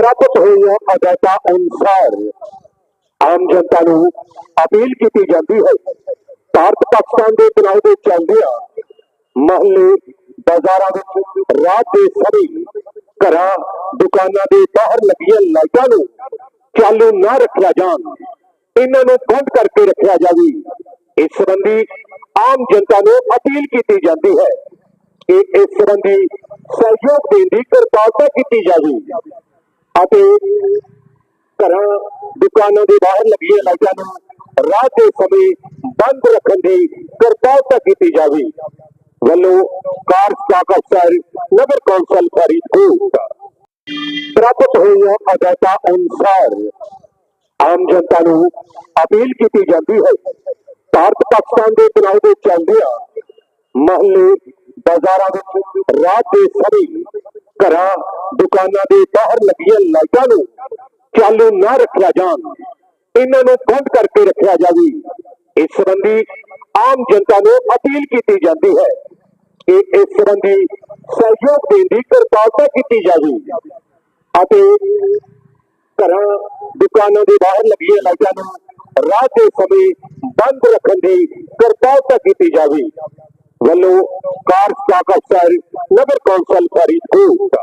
ਪ੍ਰਾਪਤ ਹੋਈਆਂ ਹਦਾਇਤਾਂ ਅਨੁਸਾਰ। ਆਮ ਜਨਤਾ ਨੂੰ ਅਪੀਲ ਕੀਤੀ ਜਾਂਦੀ ਹੈ। ਭਾਰਤ ਪਾਕਿਸਤਾਨ ਦੇ ਤਣਾਅ ਦੇ ਚੱਲਦਿਆਂ ਮਹੱਲੇ ਬਾਜ਼ਾਰਾਂ ਵਿੱਚ ਰਾਤ ਦੇ ਸਮੇਂ ਘਰਾਂ, ਦੁਕਾਨਾਂ ਦੇ ਬਾਹਰ ਲੱਗੀਆਂ ਲਾਈਟਾਂ ਨੂੰ ਚਾਲੂ ਨਾ ਰੱਖਿਆ ਜਾਣ, ਇਹਨਾਂ ਨੂੰ ਬੰਦ ਕਰਕੇ ਰੱਖਿਆ ਜਾਵੇ। ਇਸ ਸੰਬੰਧੀ ਆਮ ਜਨਤਾ ਨੂੰ ਅਪੀਲ ਕੀਤੀ ਜਾਂਦੀ ਹੈ ਕਿ ਇਸ ਸੰਬੰਧੀ ਸਹਿਯੋਗ ਦੇਣ ਦੀ ਕਿਰਪਾਲਤਾ ਕੀਤੀ ਜਾਵੇ। ਅਤੇ ਘਰਾਂ, ਦੁਕਾਨਾਂ ਦੇ ਬਾਹਰ ਲੱਗੀਆਂ ਲਾਈਟਾਂ ਨੂੰ ਰਾਤ ਦੇ ਸਮੇਂ ਬੰਦ ਰੱਖਣ ਦੀ ਕਿਰਪਾਲਤਾ ਕੀਤੀ ਜਾਵੇ। ਵੱਲੋਂ ਕਾਰ ਸਟਾਕ ਅਫਸਰ, ਨਗਰ ਕੌਂਸਲ ਫਰੀਦਕੋਟ। ਪ੍ਰਾਪਤ ਹੋਈਆਂ ਹਦਾਇਤਾਂ ਅਨੁਸਾਰ ਆਮ ਜਨਤਾ ਨੂੰ ਅਪੀਲ ਕੀਤੀ ਜਾਂਦੀ ਹੈ। ਭਾਰਤ ਪਾਕਿਸਤਾਨ ਦੇ ਤਣਾਅ ਦੇ ਚੱਲਦਿਆਂ ਮਹੱਲੇ ਬਾਜ਼ਾਰਾਂ ਵਿੱਚ ਰਾਤ ਦੇ ਸਮੇਂ ਘਰਾਂ ਦੁਕਾਨਾਂ ਦੇ ਬਾਹਰ ਲੱਗੀਆਂ ਲਾਈਟਾਂ ਨੂੰ ਚਾਲੂ ਨਾ ਰੱਖਿਆ ਜਾਣ, ਇਹਨਾਂ ਨੂੰ ਬੰਦ ਕਰਕੇ ਰੱਖਿਆ ਜਾਵੇ। ਇਸ ਸੰਬੰਧੀ ਆਮ ਜਨਤਾ ਨੂੰ ਅਪੀਲ ਕੀਤੀ ਜਾਂਦੀ ਹੈ ਕਿ ਇਸ ਸੰਬੰਧੀ ਸਹਿਯੋਗ ਦੇਣ ਦੀ ਕਿਰਪਾਲਤਾ ਕੀਤੀ ਜਾਵੇ ਅਤੇ ਘਰਾਂ, ਦੁਕਾਨਾਂ ਦੇ ਬਾਹਰ ਲੱਗੀਆਂ ਲਾਈਟਾਂ ਨੂੰ ਰਾਤ ਦੇ ਸਮੇਂ ਬੰਦ ਰੱਖਣ ਦੀ ਕਿਰਪਾਲਤਾ ਕੀਤੀ ਜਾਵੇ। ਵੱਲੋਂ ਕਾਰ ਸਟਾਕ ਅਫਸਰ, ਨਗਰ ਕੌਂਸਲ, ਫਰੀਦਕੋਟ।